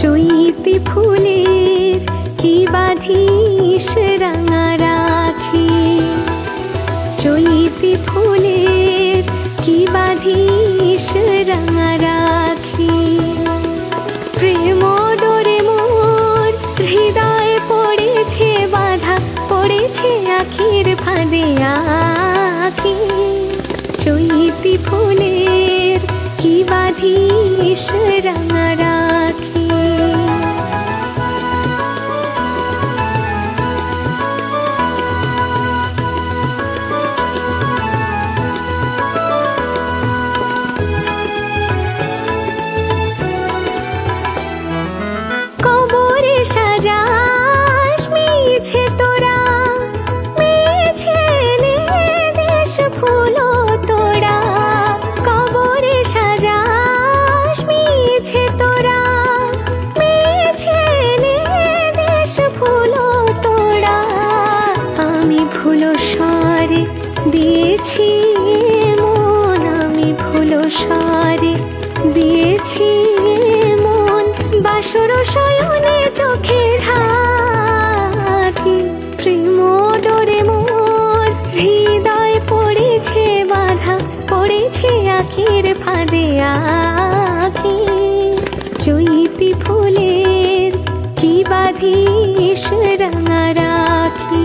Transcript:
চৈতি ফুলের কি বাঁধিস রাঙা রাখি? চৈতি ফুলের কি বাঁধিস রাঙা রাখি? প্রেম ডোরে মোর, হৃদয়ে পড়েছে বাধা, পড়েছে আখির ফাঁদে আখি। চৈতি ফুলের কি বাঁধিস রাঙা ভুল সারে, দিয়েছি মন আমি ভুল সারে, দিয়েছি মন বাসর শয়নে চোখে ঢাকি প্রেম ডোরে মোর হৃদয় পড়েছে বাধা, পড়েছে আখির ফাঁদে আঁকি চৈতি ফুলের কি বাধিস রাঙা রাখি?